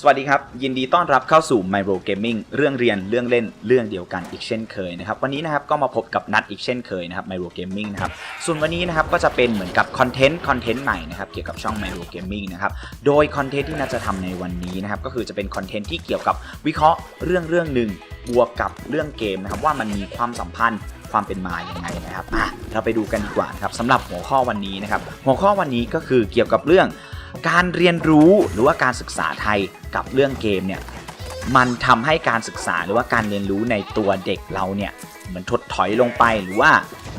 สวัสดีครับ ยินดีต้อนรับเข้าสู่ m y r o Gaming เรื่องเรียนเรื่องเล่นเรื่องเดียวกันอีกเช่นเคยนะครับ วันนี้นะครับก็มาพบกับนัดอีกเช่นเคยนะครับ m y r o Gaming นะครับ ส่วนวันนี้นะครับก็จะเป็นเหมือนกับคอนเทนต์คอนเทนต์ใหม่นะครับเกี่ยวกับช่อง m y r o Gaming นะครับ โดยคอนเทนต์ที่นัดจะทำในวันนี้นะครับก็คือจะเป็นคอนเทนต์ที่เกี่ยวกับวิเคราะห์เรื่องเรื่องหนึ่งบวกกับเรื่องเกมนะครับว่ามันมีความสัมพันธ์ความเป็นมาอย่างไงนะครับอะเราไปดูกันดีกว่านะครับสำหรับหัวข้อวันนี้นะครับหัวข้อวันนี้ก็คือเกี่ยวกับเรื่อง การเรียนรู้หรือว่าการศึกษาไทยกับเรื่องเกมเนี่ยมันทำให้การศึกษาหรือว่าการเรียนรู้ในตัวเด็กเราเนี่ยมือนถดถอยลงไปหรือว่า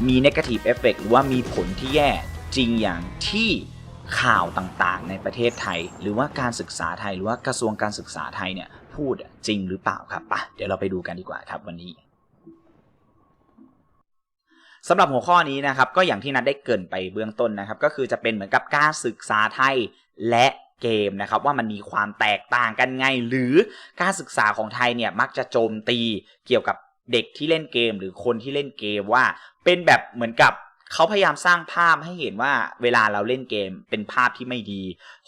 มี negative effect หรือว่ามีผลที่แย่จริงอย่างที่ข่าวต่างๆ ในประเทศไทย หรือว่าการศึกษาไทย หรือว่ากระทรวงการศึกษาไทยเนี่ยพูดจริงหรือเปล่าครับปะเดี๋ยวเราไปดูกันดีกว่าครับวันนี้สำหรับหัวข้อนี้นะครับก็อย่างที่นัดได้เกินไปเบื้องต้นนะครับ ก็คือจะเป็นเหมือนกับการศึกษาไทย และเกมนะครับว่ามันมีความแตกต่างกันไง หรือการศึกษาของไทยเนี่ยมักจะโจมตีเกี่ยวกับเด็กที่เล่นเกม หรือคนที่เล่นเกมว่าเป็นแบบเหมือนกับ เขาพยายามสร้างภาพให้เห็นว่าเวลาเราเล่นเกมเป็นภาพที่ไม่ดี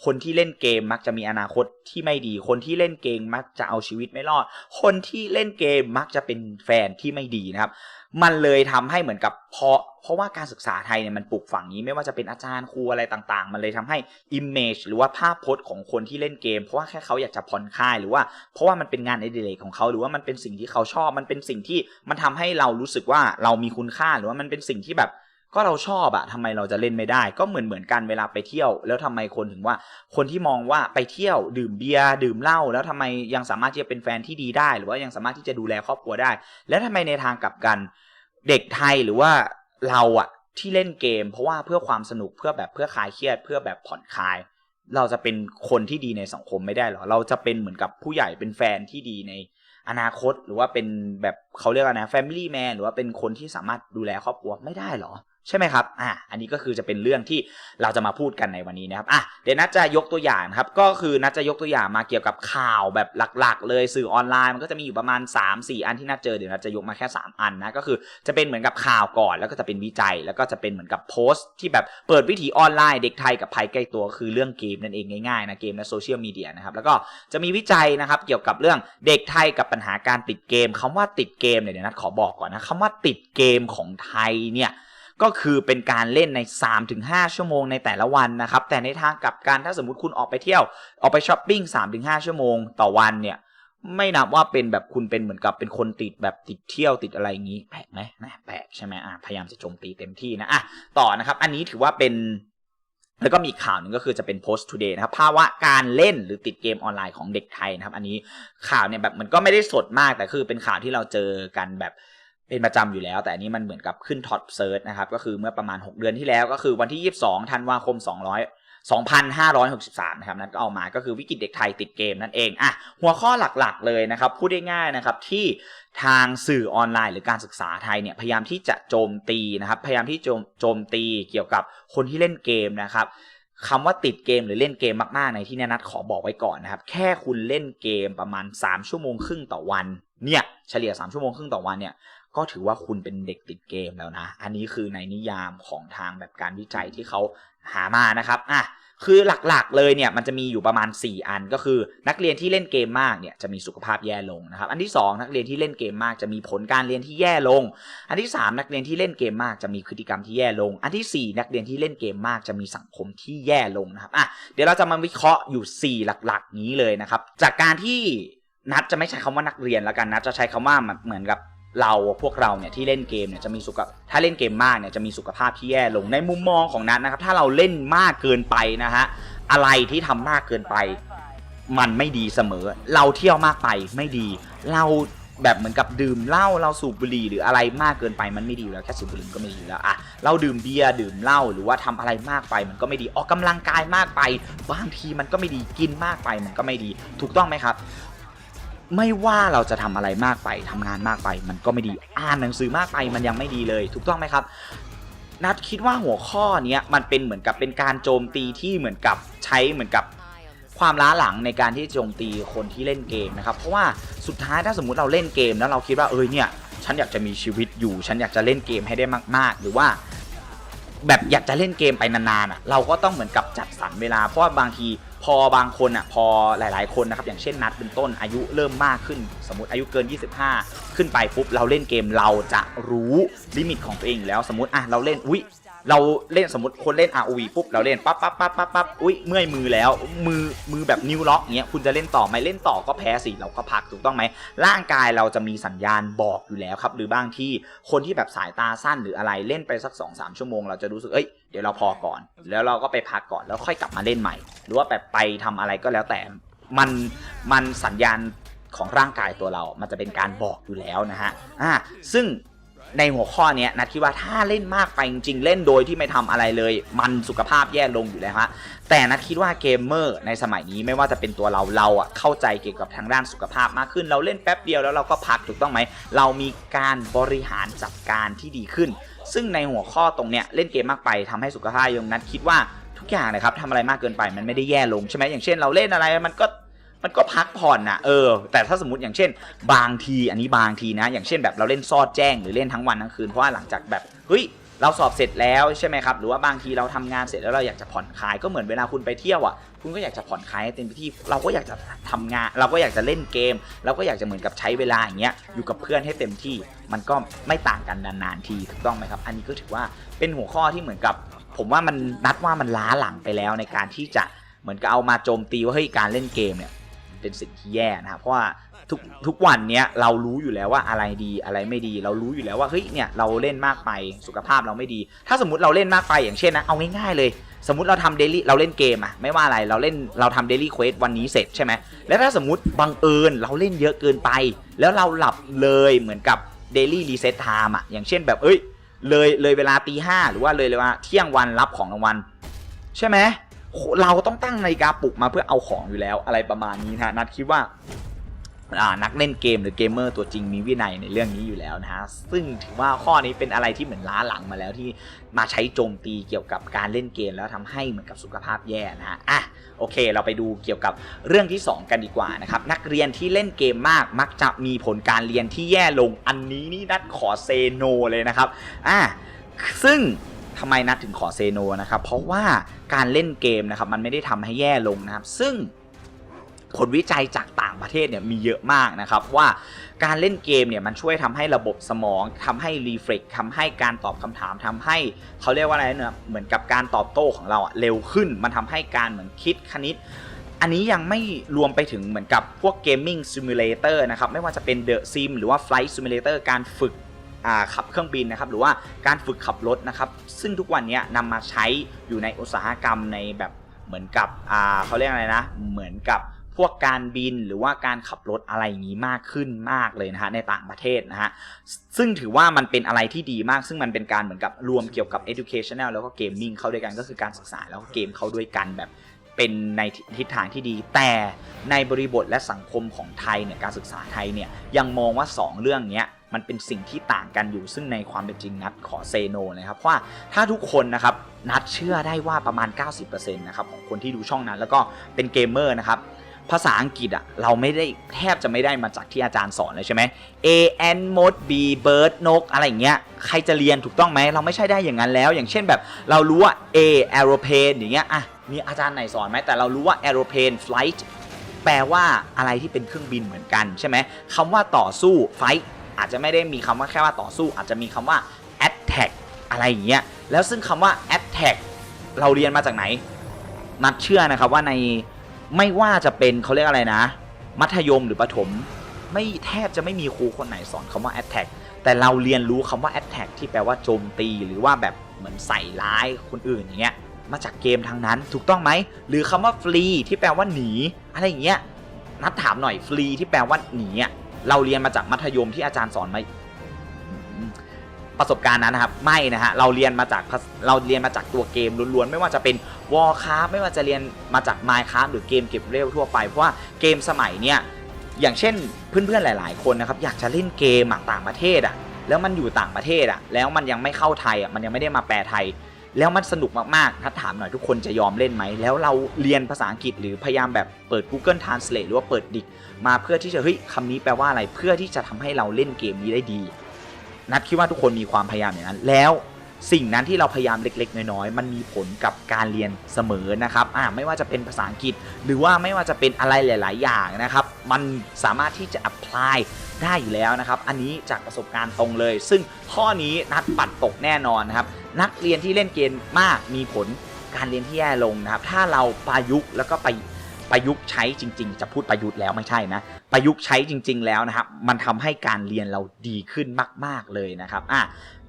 คนที่เล่นเกมมักจะมีอนาคตที่ไม่ดี คนที่เล่นเกมมักจะเอาชีวิตไม่รอด คนที่เล่นเกมมักจะเป็นแฟนที่ไม่ดีนะครับ มันเลยทำให้เหมือนกับเพราะเพราะว่าการศึกษาไทยเนี่ยมันปลูกฝังนี้ไม่ว่าจะเป็นอาจารย์ครูอะไรต่างๆ มันเลยทำให้ image หรือว่าภาพพจน์ของคนที่เล่นเกม เพราะว่าแค่เขาอยากจะผ่อนคลายหรือว่าเพราะว่ามันเป็นงานอดิเรกของเขาหรือว่ามันเป็นสิ่งที่เขาชอบ มันเป็นสิ่งที่มันทำให้เรารู้สึกว่าเรามีคุณค่าหรือว่ามันเป็นสิ่งที่แบบ ก็เราชอบอะทำไมเราจะเล่นไม่ได้ ก็เหมือนเหมือนกันเวลาไปเที่ยว แล้วทำไมคนถึงว่า คนที่มองว่าไปเที่ยวดื่มเบียร์ดื่มเหล้าแล้วทำไมยังสามารถที่จะเป็นแฟนที่ดีได้ หรือว่ายังสามารถที่จะดูแลครอบครัวได้ แล้วทำไมในทางกลับกัน เด็กไทยหรือว่าเราอะที่เล่นเกม เพราะว่าเพื่อความสนุกเพื่อแบบเพื่อคลายเครียด เพื่อแบบผ่อนคลาย เราจะเป็นคนที่ดีในสังคมไม่ได้หรอเราจะเป็นเหมือนกับผู้ใหญ่เป็นแฟนที่ดีในอนาคตหรือว่าเป็นแบบเขาเรียกว่านะ family man หรือว่าเป็นคนที่สามารถดูแลครอบครัวไม่ได้หรอ ใช่ไหมครับ อะอันนี้ก็คือจะเป็นเรื่องที่เราจะมาพูดกันในวันนี้นะครับ อะ เดี๋ยวนัดจะยกตัวอย่างครับ ก็คือนัดจะยกตัวอย่างมาเกี่ยวกับข่าวแบบหลักๆ เลยสื่อออนไลน์มันก็จะมีอยู่ประมาณ 3-4 อันที่นัดเจอ เดี๋ยวนัดจะยกมาแค่ 3 อันนะ ก็คือจะเป็นเหมือนกับข่าวก่อน แล้วก็จะเป็นวิจัย แล้วก็จะเป็นเหมือนกับโพสต์ที่แบบเปิดวิถีออนไลน์เด็กไทยกับภัยใกล้ตัวคือเรื่องเกมนั่นเองง่ายๆนะเกมและโซเชียลมีเดียนะครับ แล้วก็จะมีวิจัยนะครับเกี่ยวกับเรื่องเด็กไทยกับปัญหาการติดเกมคำว่าติดเกมเนี่ยเดี๋ยวนัดขอบอกก่อนนะคำว่าติดเกมของไทยเนี่ย ก็คือเป็นการเล่นใน 3-5 ชั่วโมงในแต่ละวันนะครับ แต่ในทางกลับกันถ้าสมมติคุณออกไปเที่ยว ออกไปช้อปปิ้ง 3-5 ชั่วโมงต่อวันเนี่ยไม่นับว่าเป็นแบบคุณเป็นเหมือนกับเป็นคนติดแบบติดเที่ยวติดอะไรอย่างนี้แปลกไหมนะแปลกใช่ไหมอะพยายามจะโจมตีเต็มที่นะอะต่อนะครับ อันนี้ถือว่าเป็น แล้วก็มีข่าวหนึ่งก็คือจะเป็น post today นะครับภาวะการเล่นหรือติดเกมออนไลน์ของเด็กไทยนะครับ อันนี้ข่าวเนี่ยแบบมันก็ไม่ได้สดมากแต่คือเป็นข่าวที่เราเจอกันแบบ เป็นประจำอยู่แล้ว แต่อันนี้มันเหมือนกับขึ้นท็อปเซิร์ชนะครับก็คือเมื่อประมาณ 6 เดือนที่แล้วก็คือวันที่ 22ธันวาคม 200 2563นะครับนั่นก็เอามาก็คือวิกฤตเด็กไทยติดเกมนั่นเองอะหัวข้อหลักๆเลยนะครับพูดได้ง่ายนะครับที่ทางสื่อออนไลน์หรือการศึกษาไทยเนี่ยพยายามที่จะโจมตีนะครับพยายามที่โจมโจมตีเกี่ยวกับคนที่เล่นเกมนะครับคำว่าติดเกมหรือเล่นเกมมากๆในที่เนี้นัดขอบอกไว้ก่อนนะครับ แค่คุณเล่นเกมประมาณ 3 ชั่วโมงครึ่งต่อวันเนี่ยเฉลี่ย 3 ชั่วโมงครึ่งต่อวันเนี่ย ก็ถือว่าคุณเป็นเด็กติดเกมแล้วนะ อันนี้คือในนิยามของทางแบบการวิจัยที่เขาหามานะครับอะคือหลักๆเลยเนี่ยมันจะมีอยู่ประมาณ 4 อันก็คือนักเรียนที่เล่นเกมมากเนี่ยจะมีสุขภาพแย่ลงนะครับ อันที่ 2 นักเรียนที่เล่นเกมมากจะมีผลการเรียนที่แย่ลง อันที่ 3 นักเรียนที่เล่นเกมมากจะมีพฤติกรรมที่แย่ลง อันทีสี่4 นักเรียนที่เล่นเกมมากจะมีสังคมที่แย่ลงนะครับอะเดี๋ยวเราจะมาวิเคราะห์อยู่ 4 หลักๆ นี้เลยนะครับ จากการที่นัดจะไม่ใช้คำว่านักเรียนแล้วกันนัดจะใช้คำว่าเหมือนกับ เราพวกเราเนี่ยที่เล่นเกมเนี่ยจะมีสุขถ้าเล่นเกมมากเนี่ยจะมีสุขภาพที่แย่ลงในมุมมองของนัทนะครับ ถ้าเราเล่นมากเกินไปนะฮะอะไรที่ทำมากเกินไป มันไม่ดีเสมอ เราเที่ยวมากไปไม่ดี เราแบบเหมือนกับดื่มเหล้าเราสูบบุหรี่หรืออะไรมากเกินไปมันไม่ดีแล้วแค่สูบบุหรี่ก็ไม่ดีแล้วอะเราดื่มเบียร์ดื่มเหล้าหรือว่าทำอะไรมากไปมันก็ไม่ดีออกกำลังกายมากไป บางทีมันก็ไม่ดีกินมากไปมันก็ไม่ดี ถูกต้องไหมครับ ไม่ว่าเราจะทำอะไรมากไปทำงานมากไป มันก็ไม่ดีอ่านหนังสือมากไปมันยังไม่ดีเลย ถูกต้องไหมครับนัดคิดว่าหัวข้อนี้มันเป็นเหมือนกับเป็นการโจมตีที่เหมือนกับใช้เหมือนกับความล้าหลังในการที่โจมตีคนที่เล่นเกมนะครับ เพราะว่าสุดท้ายถ้าสมมุติเราเล่นเกมแล้วเราคิดว่าเออเนี่ย ฉันอยากจะมีชีวิตอยู่ ฉันอยากจะเล่นเกมให้ได้มาก ๆ หรือว่าแบบอยากจะเล่นเกมไปนานๆอะเราก็ต้องเหมือนกับจัดสรรเวลาเพราะว่าบางที พอบางคนอะพอหลาย ๆ คนนะครับอย่างเช่นนัดเป็นต้นอายุเริ่มมากขึ้น สมมติอายุเกิน 25 ขึ้นไปปุ๊บเราเล่นเกมเราจะรู้ลิมิตของตัวเองแล้วสมมติอะเราเล่นอุ้ยเราเล่นสมมติคนเล่น ROV ปุ๊บเราเล่นปั๊บปั๊บปั๊บปั๊บปั๊บอุ้ยเมื่อยมือแล้วมือมือแบบนิ้วล็อกเงี้ยคุณจะเล่นต่อไหมเล่นต่อก็แพ้สิเราก็พักถูกต้องไหมร่างกายเราจะมีสัญญาณบอกอยู่แล้วครับ หรือบางที่คนที่แบบสายตาสั้นหรืออะไรเล่นไปสัก2อสชั่วโมงเราจะรู้สึกเอ้ย เดี๋ยวเราพอก่อน แล้วเราก็ไปพักก่อนแล้วค่อยกลับมาเล่นใหม่ หรือว่าแบบไปทำอะไรก็แล้วแต่มันมันสัญญาณของร่างกายตัวเรา มันจะเป็นการบอกอยู่แล้วนะฮะอ่าซึ่งในหัวข้อเนี้ยนัดคิดว่าถ้าเล่นมากไปจริงๆเล่นโดยที่ไม่ทำอะไรเลย มันสุขภาพแย่ลงอยู่แล้วฮะแต่นัดคิดว่าเกมเมอร์ในสมัยนี้ไม่ว่าจะเป็นตัวเราเราอะเข้าใจเกี่ยวกับทางด้านสุขภาพมากขึ้น เราเล่นแป๊บเดียวแล้วเราก็พักถูกต้องไหมเรามีการบริหารจัดการที่ดีขึ้น ซึ่งในหัวข้อตรงเนี้ยเล่นเกมมากไปทำให้สุขภาพยงนัดคิดว่าทุกอย่างนะครับทำอะไรมากเกินไปมันไม่ได้แย่ลงใช่ไหมอย่างเช่น เราเล่นอะไรมันก็มันก็พักผ่อนนะเออ แต่ถ้าสมมติอย่างเช่น บางทีอันนี้บางทีนะ อย่างเช่นแบบเราเล่นซอดแจ้งหรือเล่นทั้งวันทั้งคืนเพราะว่าหลังจากแบบเฮ้ย เราสอบเสร็จแล้วใช่ไหมครับ หรือว่าบางทีเราทำงานเสร็จแล้วเราอยากจะผ่อนคลายก็เหมือนเวลาคุณไปเที่ยวอะคุณก็อยากจะผ่อนคลายเต็มที่เราก็อยากจะทำงาน เราก็อยากจะเล่นเกม เราก็อยากจะเหมือนกับใช้เวลาอย่างเงี้ยอยู่กับเพื่อนให้เต็มที่ มันก็ไม่ต่างกันนานๆทีถูกต้องไหมครับ อันนี้ก็ถือว่าเป็นหัวข้อที่เหมือนกับ ผมว่ามันนัดว่ามันล้าหลังไปแล้วในการที่จะเหมือนกับเอามาโจมตีว่าเฮ้ยการเล่นเกมเนี่ยเป็นสิ่งที่แย่นะครับเพราะว่า ทุกทุกวันเนี้ยเรารู้อยู่แล้วว่าอะไรดีอะไรไม่ดี เรารู้อยู่แล้วว่าเฮ้ยเนี่ยเราเล่นมากไปสุขภาพเราไม่ดี ถ้าสมมติเราเล่นมากไปอย่างเช่นนะเอาง่ายๆเลย สมมติเราทำเดลี่เราเล่นเกมอะไม่ว่าอะไรเราเล่นเราทำเดลี่เควสวันนี้เสร็จใช่ไหมแล้วถ้าสมมติบังเอิญเราเล่นเยอะเกินไป แล้วเราหลับเลยเหมือนกับเดลี่รีเซ็ตไทม์อะอย่างเช่นแบบเอ้ยเลยเลยเวลาตีห้าหรือว่าเลยเลยว่าเที่ยงวันรับของรางวัลใช่ไหมเราต้องตั้งนาฬิกาปลุกมาเพื่อเอาของอยู่แล้วอะไรประมาณนี้นะนัดคิดว่า นักเล่นเกมหรือเกมเมอร์ตัวจริงมีวินัยในเรื่องนี้อยู่แล้วนะฮะซึ่งถือว่าข้อนี้เป็นอะไรที่เหมือนล้าหลังมาแล้วที่มาใช้โจมตีเกี่ยวกับการเล่นเกมแล้วทำให้เหมือนกับสุขภาพแย่นะฮะอะโอเค เราไปดูเกี่ยวกับเรื่องที่ 2 กันดีกว่านะครับนักเรียนที่เล่นเกมมากมักจะมีผลการเรียนที่แย่ลงอันนี้นี่นัดขอเซโนเลยนะครับอะซึ่งทำไมนัดถึงขอเซโนนะครับเพราะว่าการเล่นเกมนะครับมันไม่ได้ทำให้แย่ลงนะครับซึ่ง ผลวิจัยจากต่างประเทศเนี่ยมีเยอะมากนะครับว่าการเล่นเกมเนี่ยมันช่วยทำให้ระบบสมองทำให้รีเฟล็กทำให้การตอบคำถามทำให้เขาเรียกว่าอะไรเนะเหมือนกับการตอบโต้ของเราอะเร็วขึ้น มันทำให้การเหมือนคิดคณิต อันนี้ยังไม่รวมไปถึงเหมือนกับพวกเกมมิ่งซิมูเลเตอร์นะครับไม่ว่าจะเป็น The Sim หรือว่า Flight Simulator การฝึกขับเครื่องบินนะครับหรือว่าการฝึกขับรถนะครับซึ่งทุกวันนี้นำมาใช้อยู่ในอุตสาหกรรมในแบบเหมือนกับเขาเรียกอะไรนะ เหมือนกับ พวกการบินหรือว่าการขับรถอะไรอย่างนี้มากขึ้นมากเลยนะฮะในต่างประเทศนะฮะซึ่งถือว่ามันเป็นอะไรที่ดีมาก ซึ่งมันเป็นการเหมือนกับรวมเกี่ยวกับ educational แล้วก็ gaming เข้าด้วยกันก็คือการศึกษาแล้วก็เกมเข้าด้วยกันแบบเป็นในทิศทางที่ดี แต่ในบริบทและสังคมของไทยเนี่ยการศึกษาไทยเนี่ยยังมองว่า 2 เรื่องนี้มันเป็นสิ่งที่ต่างกันอยู่ซึ่งในความเป็นจริงนัดขอเซโนนะครับเพราะว่าถ้าทุกคนนะครับนัดเชื่อได้ว่าประมาณ 90%นะครับของคนที่ดูช่องนั้น แล้วก็เป็นเกมเมอร์นะครับ ภาษาอังกฤษอะเราไม่ได้แทบจะไม่ได้มาจากที่อาจารย์สอนเลยใช่ไหม A N Mod B Bird นกอะไรอย่างเงี้ยใครจะเรียนถูกต้องไหมเราไม่ใช่ได้อย่างนั้นแล้ว อย่างเช่นแบบเรารู้ว่า A aeroplane อย่างเงี้ยอะมีอาจารย์ไหนสอนไหมแต่เรารู้ว่า aeroplane flight แปลว่าอะไรที่เป็นเครื่องบินเหมือนกันใช่ไหมคำว่าต่อสู้ fight อาจจะไม่ได้มีคำว่าแค่ว่าต่อสู้ อาจจะมีคำว่า attack อะไรอย่างเงี้ยแล้วซึ่งคำว่า attack เราเรียนมาจากไหน นัดเชื่อนะครับว่าใน ไม่ว่าจะเป็นเขาเรียกอะไรนะ มัธยมหรือประถม ไม่แทบจะไม่มีครูคนไหนสอนคำว่า attack แต่เราเรียนรู้คำว่า attack ที่แปลว่าโจมตีหรือว่าแบบเหมือนใส่ร้ายคนอื่นอย่างเงี้ยมาจากเกมทางนั้นถูกต้องไหมหรือคำว่า free ที่แปลว่าหนีอะไรอย่างเงี้ยนัดถามหน่อย free ที่แปลว่าหนีอะเราเรียนมาจากมัธยมที่อาจารย์สอนไหมอืม ประสบการณ์นั้นนะครับไม่นะฮะเราเรียนมาจากเราเรียนมาจากตัวเกมล้วนๆไม่ว่าจะเป็นวอลคราฟไม่ว่าจะเรียนมาจาก m i n e c r a f t หรือเกมเก็บเร็วทั่วไปเพราะว่าเกมสมัยเนี้ยอย่างเช่นเพื่อนๆหลาย ๆ คนนะครับอยากจะเล่นเกมต่างประเทศอะแล้วมันอยู่ต่างประเทศอะแล้วมันยังไม่เข้าไทยอะมันยังไม่ได้มาแปลไทย แล้วมันสนุกมากๆถ้าถามหน่อยทุกคนจะยอมเล่นไหม แล้วเราเรียนภาษาอังกฤษหรือพยายามแบบเปิด Google Translate หรือว่าเปิดดิกมาเพื่อที่จะเฮ้ยคำนี้แปลว่าอะไรเพื่อที่จะทำให้เราเล่นเกมนี้ได้ดี นัดคิดว่าทุกคนมีความพยายามอย่างนั้น แล้วสิ่งนั้นที่เราพยายามเล็ก ๆ น้อยๆมันมีผลกับการเรียนเสมอนะครับอ่าไม่ว่าจะเป็นภาษาอังกฤษ หรือว่าไม่ว่าจะเป็นอะไรหลาย ๆ อย่างนะครับ มันสามารถที่จะ apply ได้อยู่แล้วนะครับ อันนี้จากประสบการณ์ตรงเลย ซึ่งข้อนี้นัดปัดตกแน่นอนนะครับ นักเรียนที่เล่นเกมมากมีผลการเรียนที่แย่ลงนะครับ ถ้าเราประยุกต์แล้วก็ไป ประยุกต์ใช้จริง ๆ จะพูดประยุทธ์แล้วไม่ใช่นะ ประยุกต์ใช้จริง ๆ แล้วนะครับ มันทำให้การเรียนเราดีขึ้นมาก ๆเลยนะครับอะ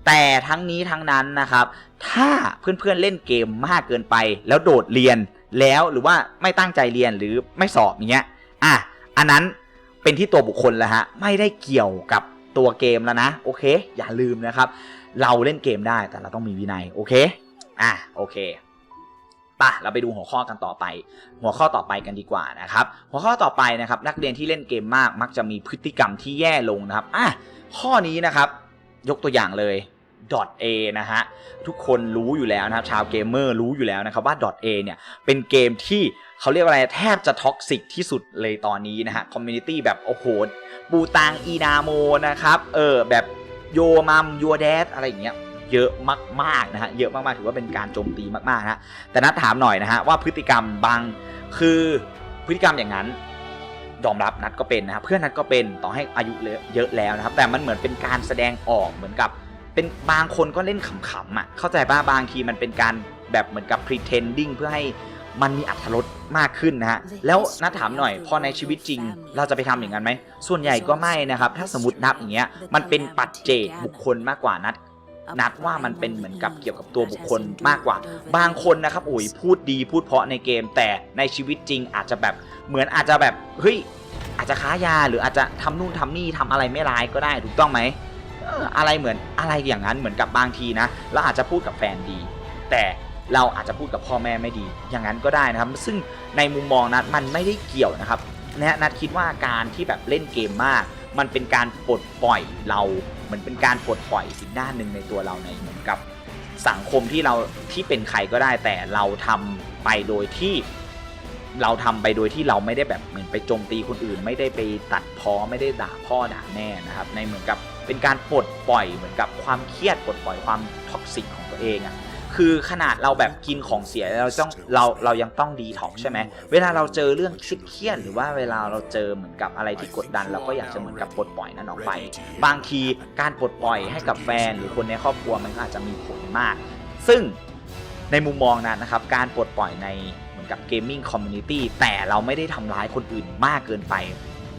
แต่ทั้งนี้ทั้งนั้นนะครับ ถ้าเพื่อนๆเล่นเกมมากเกินไป แล้วโดดเรียนแล้วหรือว่าไม่ตั้งใจเรียนหรือไม่สอบอย่างเงี้ยอะอันนั้นเป็นที่ตัวบุคคลแล้วฮะไม่ได้เกี่ยวกับตัวเกมแล้วนะโอเค อย่าลืมนะครับ เราเล่นเกมได้แต่เราต้องมีวินัยโอเคอะโอเค ปะเราไปดูหัวข้อกันต่อไป หัวข้อต่อไปกันดีกว่านะครับ หัวข้อต่อไปนะครับนักเรียนที่เล่นเกมมากมักจะมีพฤติกรรมที่แย่ลงนะครับอะข้อนี้นะครับยกตัวอย่างเลย .a นะฮะทุกคนรู้อยู่แล้วนะครับชาวเกมเมอร์รู้อยู่แล้วนะครับว่า .a เนี่ยเป็นเกมที่เขาเรียกว่าอะไรแทบจะท็อกซิกที่สุดเลยตอนนี้นะฮะคอมมูนิตี้แบบโอ้โหปูตังอีนาโมนะครับเออแบบโยมัมโยแดดอะไรอย่างเงี้ย เยอะมากๆนะฮะเยอะมากๆถือว่าเป็นการโจมตีมากๆนะฮะแต่นัดถามหน่อยนะฮะว่าพฤติกรรมบางคือพฤติกรรมอย่างนั้นยอมรับนัดก็เป็นนะครับเพื่อนนัดก็เป็นต่อให้อายุเยอะแล้วนะครับ แต่มันเหมือนเป็นการแสดงออกเหมือนกับเป็นบางคนก็เล่นขำๆอะเข้าใจป่ะบางทีมันเป็นการแบบเหมือนกับ pretending เพื่อให้มันมีอัตรสมากขึ้นนะฮะแล้วนัดถามหน่อยพอในชีวิตจริง เราจะไปทำอย่างนั้นไหมส่วนใหญ่ก็ไม่นะครับ ถ้าสมมตินับอย่างเงี้ยมันเป็นปัจเจกบุคคลมากกว่านัด นัดว่ามันเป็นเหมือนกับเกี่ยวกับตัวบุคคลมากกว่า บางคนนะครับโอ้ยพูดดีพูดเพราะในเกม แต่ในชีวิตจริงอาจจะแบบเหมือนอาจจะแบบเฮ้ยอาจจะค้ายาหรืออาจจะทำนู่นทำนี่ทำอะไรไม่ร้ายก็ได้ถูกต้องไหมเอออะไรเหมือนอะไรอย่างนั้นเหมือนกับบางทีนะเราอาจจะพูดกับแฟนดี แต่เราอาจจะพูดกับพ่อแม่ไม่ดี อย่างนั้นก็ได้นะครับ ซึ่งในมุมมองนัดมันไม่ได้เกี่ยวนะครับนะนัดคิดว่าการที่แบบเล่นเกมมาก มันเป็นการปลดปล่อยเรา เหมือนเป็นการปลดปล่อยอีกด้านหนึ่งในตัวเราในเหมือนกับสังคมที่เราที่เป็นใครก็ได้แต่เราทำไปโดยที่เราทำไปโดยที่เราไม่ได้แบบเหมือนไปโจมตีคนอื่น ไม่ได้ไปตัดพ้อไม่ได้ด่าพ่อด่าแม่นะครับในเหมือนกับเป็นการปลดปล่อยเหมือนกับความเครียดปลดปล่อยความท็อกซิกของตัวเองอะ่ะ คือขนาดเราแบบกินของเสียเราต้องเราเรายังต้องดีท็อกใช่ไหมเวลาเราเจอเรื่องเครียดๆหรือว่าเวลาเราเจอเหมือนกับอะไรที่กดดัน เราก็อยากจะเหมือนกับปลดปล่อยนั้นออกไป บางทีการปลดปล่อยให้กับแฟนหรือคนในครอบครัวมันก็อาจจะมีผลมาก ซึ่งในมุมมองนั้นนะครับ การปลดปล่อยในเหมือนกับเกมมิ่งคอมมูนิตี้แต่เราไม่ได้ทำร้ายคนอื่นมากเกินไป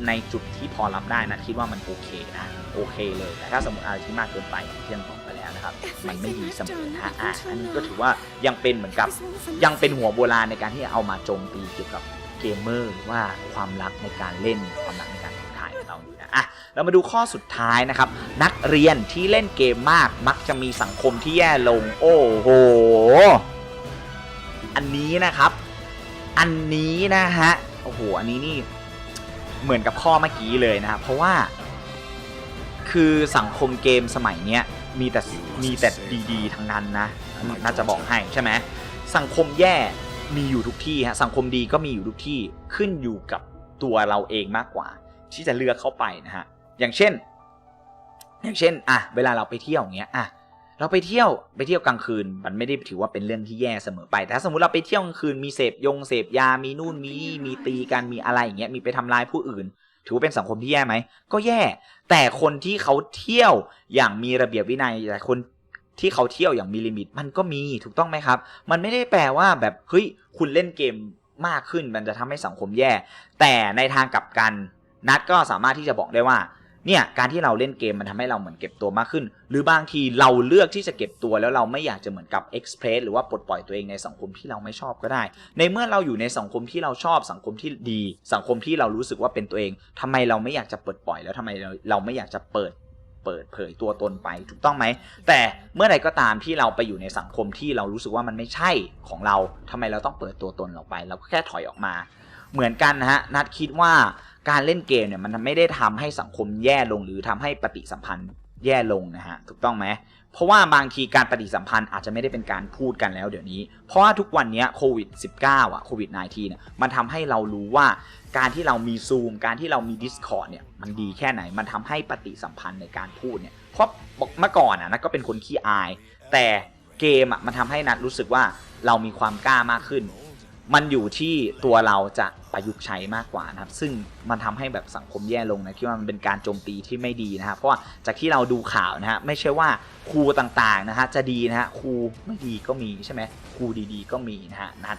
ในจุดที่พอรับได้นะคิดว่ามันโอเคนะโอเคเลยแต่ถ้าสมมติอะไรที่มากเกินไปอย่างที่ยังบอกไปแล้ว นะครับ มันไม่ดีเสมอนะฮะอะอันนี้ก็ถือว่ายังเป็นเหมือนกับยังเป็นหัวโบราณในการที่เอามาโจมตีเกี่ยวกับเกมเมอร์หรือว่าความรักในการเล่นความรักในการถ่ายของเราอยู่นะอะเรามาดูข้อสุดท้ายนะครับ นักเรียนที่เล่นเกมมากมักจะมีสังคมที่แย่ลง โอ้โห อันนี้นะครับ อันนี้นะฮะโอ้โหอันนี้นี่เหมือนกับข้อเมื่อกี้เลยนะครับเพราะว่า คือสังคมเกมสมัยเนี้ย มีแต่มีแต่ดีๆทั้งนั้นนะน่าจะบอกให้ใช่ไหมสังคมแย่มีอยู่ทุกที่ฮะสังคมดีก็มีอยู่ทุกที่ขึ้นอยู่กับตัวเราเองมากกว่า ที่จะเลือกเข้าไปนะฮะอย่างเช่น อย่างเช่นอะเวลาเราไปเที่ยวอย่างเงี้ยอะเราไปเที่ยวไปเที่ยวกลางคืน มันไม่ได้ถือว่าเป็นเรื่องที่แย่เสมอไป แต่ถ้าสมมติเราไปเที่ยวกลางคืนมีเสพยงเสพยามีนู่นมีนี่มีตีกันมีอะไรอย่างเงี้ยมีไปทำร้ายผู้อื่น ถือว่าเป็นสังคมที่แย่ไหม ก็แย่ แต่คนที่เขาเที่ยวอย่างมีระเบียบวินัยแต่คนที่เขาเที่ยวอย่างมีลิมิต มันก็มีถูกต้องไหมครับ มันไม่ได้แปลว่าแบบเฮ้ยคุณเล่นเกมมากขึ้นมันจะทำให้สังคมแย่ แต่ในทางกลับกันนัดก็สามารถที่จะบอกได้ว่า เนี่ยการที่เราเล่นเกมมันทำให้เราเหมือนเก็บตัวมากขึ้น หรือบางทีเราเลือกที่จะเก็บตัวแล้วเราไม่อยากจะเหมือนกับเอ็กซ์เพรสหรือว่าปลดปล่อยตัวเองในสังคมที่เราไม่ชอบก็ได้ ในเมื่อเราอยู่ในสังคมที่เราชอบสังคมที่ดี สังคมที่เรารู้สึกว่าเป็นตัวเองทำไมเราไม่อยากจะปลดปล่อยแล้วทำไมเราเราไม่อยากจะเปิดเปิดเผยตัวตนไปถูกต้องไหม แต่เมื่อใดก็ตามที่เราไปอยู่ในสังคมที่เรารู้สึกว่ามันไม่ใช่ของเราทำไมเราต้องเปิดตัวตนออกไป เราก็แค่ถอยออกมา เหมือนกันนะฮะนัดคิดว่า การเล่นเกมเนี่ยมันไม่ได้ทำให้สังคมแย่ลงหรือทำให้ปฏิสัมพันธ์แย่ลงนะฮะถูกต้องไหมเพราะว่าบางทีการปฏิสัมพันธ์อาจจะไม่ได้เป็นการพูดกันแล้วเดี๋ยวนี้ เพราะว่าทุกวันนี้โควิด 19 อะโควิด -19 เนี่ยมันทำให้เรารู้ว่าการที่เรามีซูมการที่เรามี Discord เนี่ยมันดีแค่ไหนมันทำให้ปฏิสัมพันธ์ในการพูดเนี่ยเพราะบอกเมื่อก่อนอะนัก็เป็นคนขี้อาย แต่เกมอะมันทำให้นัดรู้สึกว่าเรามีความกล้ามากขึ้น มันอยู่ที่ตัวเราจะประยุกต์ใช้มากกว่านะครับ ซึ่งมันทำให้แบบสังคมแย่ลงนะคิดว่ามันเป็นการโจมตีที่ไม่ดีนะครับ เพราะว่าจากที่เราดูข่าวนะฮะไม่ใช่ว่าครูต่างๆนะฮะจะดีนะฮะครูไม่ดีก็มีใช่ไหมครูดีๆ ก็มีนะฮะนัด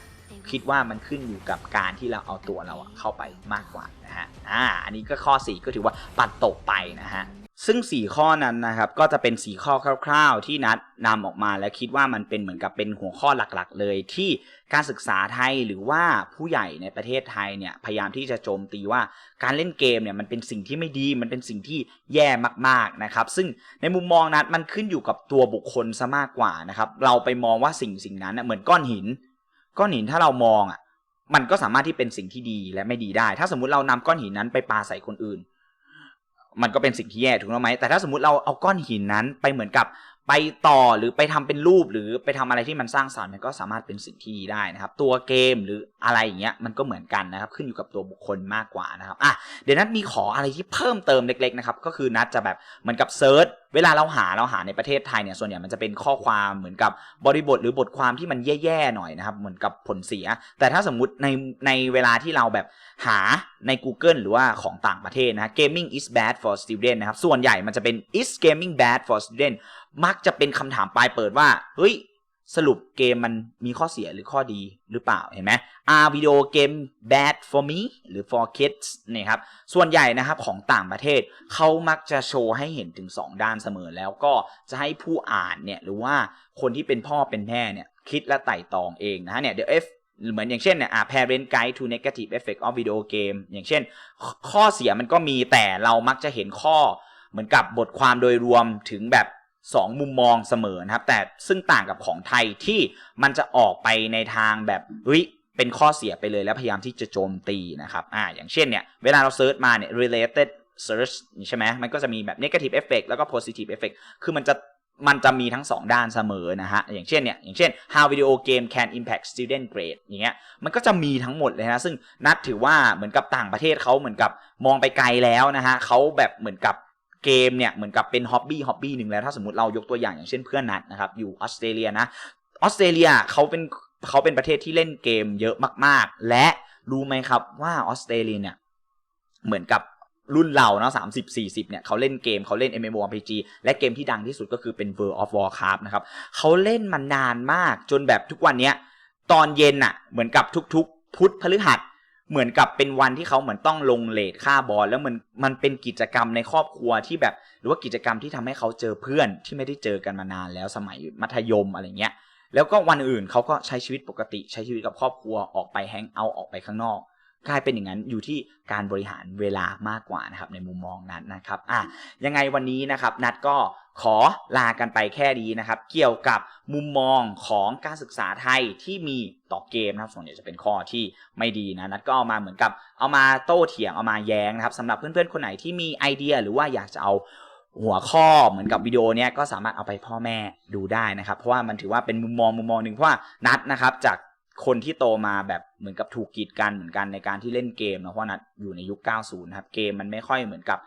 คิดว่ามันขึ้นอยู่กับการที่เราเอาตัวเราเข้าไปมากกว่านะฮะอ่าอันนี้ก็ข้อ 4 ก็ถือว่าปัดตกไปนะฮะ ซึ่ง 4 ข้อนั้นนะครับ ก็จะเป็น 4 ข้อคร่าวๆ ที่นัดนำออกมาและคิดว่ามันเป็นเหมือนกับเป็นหัวข้อหลักๆ เลย ที่การศึกษาไทยหรือว่าผู้ใหญ่ในประเทศไทยเนี่ยพยายามที่จะโจมตีว่าการเล่นเกมเนี่ยมันเป็นสิ่งที่ไม่ดี มันเป็นสิ่งที่แย่มากๆนะครับ ซึ่งในมุมมองนัดมันขึ้นอยู่กับตัวบุคคลซะมากกว่านะครับ เราไปมองว่าสิ่งสิ่งนั้นน่ะเหมือนก้อนหิน ก้อนหินถ้าเรามองอะมันก็สามารถที่เป็นสิ่งที่ดีและไม่ดีได้ ถ้าสมมุติเรานำก้อนหินนั้นไปปาใส่คนอื่น มันก็เป็นสิ่งที่แย่ถูกต้องไหมแต่ถ้าสมมติเราเอาก้อนหินนั้นไปเหมือนกับ ไปต่อหรือไปทำเป็นรูปหรือไปทำอะไรที่มันสร้างสรรค์มันก็สามารถเป็นสิ่งที่ดีได้นะครับ ตัวเกมหรืออะไรอย่างเงี้ยมันก็เหมือนกันนะครับขึ้นอยู่กับตัวบุคคลมากกว่านะครับอะเดี๋ยวนัดมีขออะไรที่เพิ่มเติมเล็กๆนะครับก็คือนัดจะแบบเหมือนกับเซิร์ชเวลาเราหาเราหาในประเทศไทยเนี่ยส่วนใหญ่มันจะเป็นข้อความเหมือนกับบริบทหรือบทความที่มันแย่ๆหน่อยนะครับเหมือนกับผลเสีย แต่ถ้าสมมุติในในเวลาที่เราแบบหาใน Google หรือว่าของต่างประเทศนะ gaming is bad for student นะครับส่วนใหญ่มันจะเป็น is gaming bad for student มักจะเป็นคำถามปลายเปิดว่า เฮ้ย สรุปเกมมันมีข้อเสียหรือข้อดีหรือเปล่า เห็นไหม Are video game bad for me หรือ for kids นี่ครับ ส่วนใหญ่นะครับของต่างประเทศ เขามักจะโชว์ให้เห็นถึง 2 ด้านเสมอแล้วก็จะให้ผู้อ่านเนี่ยหรือว่าคนที่เป็นพ่อเป็นแม่เนี่ยคิดและไต่ตองเองนะฮะเนี่ยเดี๋ยว F เหมือนอย่างเช่นเนี่ยอ่า parent guide to negative effect of video game อย่างเช่น ข้อเสียมันก็มีแต่เรามักจะเห็นข้อ เหมือนกับบทความโดยรวมถึงแบบ สองมุมมองเสมอนะครับ แต่ซึ่งต่างกับของไทยที่มันจะออกไปในทางแบบเฮ้ยเป็นข้อเสียไปเลยแล้วพยายามที่จะโจมตีนะครับอ่าอย่างเช่นเนี่ยเวลาเราเซิร์ชมาเนี่ย related search ใช่ไหมมันก็จะมีแบบ negative effect แล้วก็ positive effect คือมันจะมันจะมีทั้ง 2 ด้านเสมอนะฮะ อย่างเช่นเนี่ย อย่างเช่น how video game can impact student grade อย่างเงี้ย มันก็จะมีทั้งหมดเลยนะ ซึ่งนัดถือว่าเหมือนกับต่างประเทศเขาเหมือนกับมองไปไกลแล้วนะฮะเขาแบบเหมือนกับ เกมเนี่ยเหมือนกับเป็นฮ็อบบี้ฮ็อบบี้หนึ่งแล้ว ถ้าสมมติเรายกตัวอย่างอย่างเช่นเพื่อนนัดนะครับอยู่ออสเตรเลียนะออสเตรเลียเขาเป็นเขาเป็นประเทศที่เล่นเกมเยอะมาก ๆ และรู้ไหมครับว่าออสเตรเลียเนี่ยเหมือนกับรุ่นเราเนาะสามสิบสี่สิบเนี่ยเขาเล่นเกมเขาเล่น MMORPG และเกมที่ดังที่สุดก็คือเป็น World of Warcraft นะครับเขาเล่นมานานมากจนแบบทุกวันเนี้ยตอนเย็นอะเหมือนกับทุกๆ พุธพฤหัส เหมือนกับเป็นวันที่เขาเหมือนต้องลงเลทค่าบอลแล้วมันมันเป็นกิจกรรมในครอบครัวที่แบบ หรือว่ากิจกรรมที่ทำให้เขาเจอเพื่อนที่ไม่ได้เจอกันมานานแล้วสมัยมัธยมอะไรเงี้ยแล้วก็วันอื่นเขาก็ใช้ชีวิตปกติใช้ชีวิตกับครอบครัวออกไปแฮงเอาท์ออกไปข้างนอก กลายเป็นอย่างนั้นอยู่ที่การบริหารเวลามากกว่านะครับในมุมมองนั้นนะครับอะยังไงวันนี้นะครับนัดก็ขอลากันไปแค่นี้นะครับ เกี่ยวกับมุมมองของการศึกษาไทยที่มีต่อเกมนะครับส่วนใหญ่จะเป็นข้อที่ไม่ดีนะนัดก็เอามาเหมือนกับเอามาโต้เถียงเอามาแย้งนะครับสำหรับเพื่อนๆคนไหนที่มีไอเดียหรือว่าอยากจะเอาหัวข้อเหมือนกับวิดีโอเนี้ยก็สามารถเอาไปพ่อแม่ดูได้นะครับ เพราะว่ามันถือว่าเป็นมุมมองมุมมองหนึ่งเพราะว่านัดนะครับจาก คนที่โตมาแบบเหมือนกับถูกกีดกันเหมือนกันในการที่เล่นเกมนะเพราะนัดอยู่ในยุค 90นะครับ เกมมันไม่ค่อยเหมือนกับ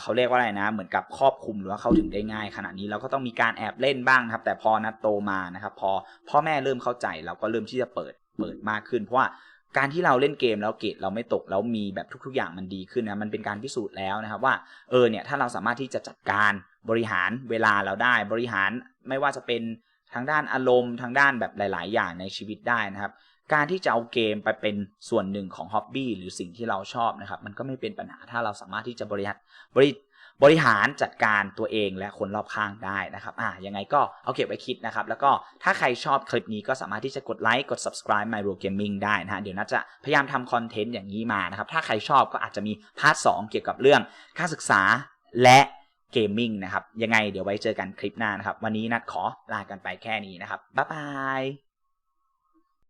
เขาเรียกว่าอะไรนะ เหมือนกับครอบคุมหรือว่าเข้าถึงได้ง่ายขนาดนี้เราก็ต้องมีการแอบเล่นบ้างนะครับ แต่พอนัดโตมานะครับ พอพ่อแม่เริ่มเข้าใจเราก็เริ่มที่จะเปิดเปิดมากขึ้น เพราะว่าการที่เราเล่นเกมแล้วเกรดเราไม่ตกแล้วมีแบบทุก ๆ อย่างมันดีขึ้นนะมันเป็นการพิสูจน์แล้วนะครับว่าเออเนี่ยถ้าเราสามารถที่จะจัดการบริหารเวลาเราได้บริหารไม่ว่าจะเป็น ทางด้านอารมณ์ทางด้านแบบหลาย ๆ อย่างในชีวิตได้นะครับ การที่จะเอาเกมไปเป็นส่วนหนึ่งของฮ็อบบี้หรือสิ่งที่เราชอบนะครับ มันก็ไม่เป็นปัญหาถ้าเราสามารถที่จะบริหารบริบริหารจัดการตัวเองและคนรอบข้างได้นะครับ อ่ายังไงก็เอาเก็บไว้คิดนะครับ แล้วก็ถ้าใครชอบคลิปนี้ก็สามารถที่จะกดไลค์ กด subscribe My Real Gaming ได้นะฮะ เดี๋ยวน่าจะพยายามทำคอนเทนต์อย่างนี้มานะครับ ถ้าใครชอบก็อาจจะมีพาร์ทสเกี่ยวกับเรื่องการศึกษาและ เกมมิ่งนะครับ ยังไงเดี๋ยวไว้เจอกันคลิปหน้านะครับ วันนี้นัดขอลากันไปแค่นี้นะครับ บ๊ายบาย